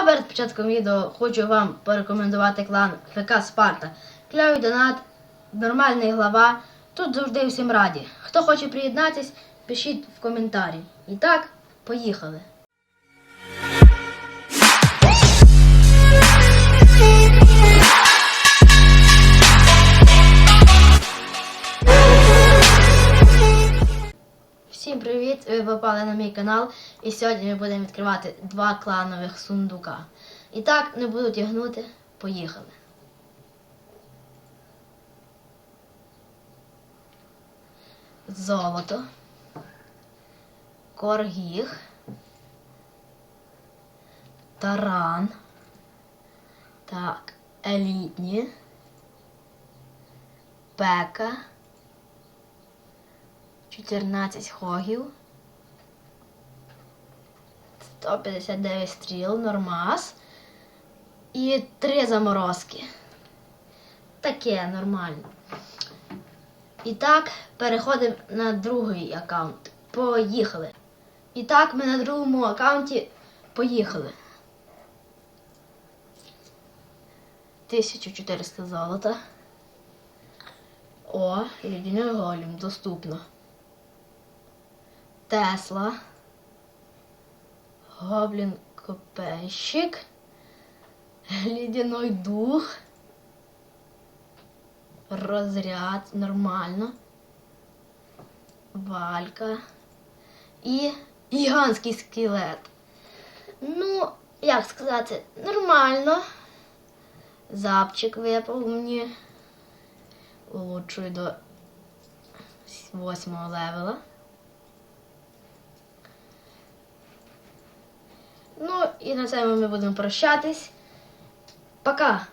А перед початком відео хочу вам порекомендувати клан ФК Спарта. Клявий донат, нормальний глава. Тут завжди всім раді. Хто хоче приєднатись, пишіть в коментарі. І так, поїхали. Всім привіт! Ви попали на мій канал. І сьогодні ми будемо відкривати два кланових сундука. І так, не буду тягнути. Поїхали. Золото. Коргіг. Таран. Так, елітні. Пека. 14 хогів. 159 стріл, нормас. І 3 заморозки. Таке нормально. І так, переходимо на другий аккаунт. Поїхали. І так, ми на другому аккаунті поїхали. 1400 золота. О, єдиний голем доступно. Тесла. Гоблін копейщик. Лідяной дух. Розряд нормально. Валька. І гігантський скелет. Ну, як сказати, нормально. Запчик випав мені. Улучшую до восьмого левела. Ну і на цьому ми будемо прощатись. Пока!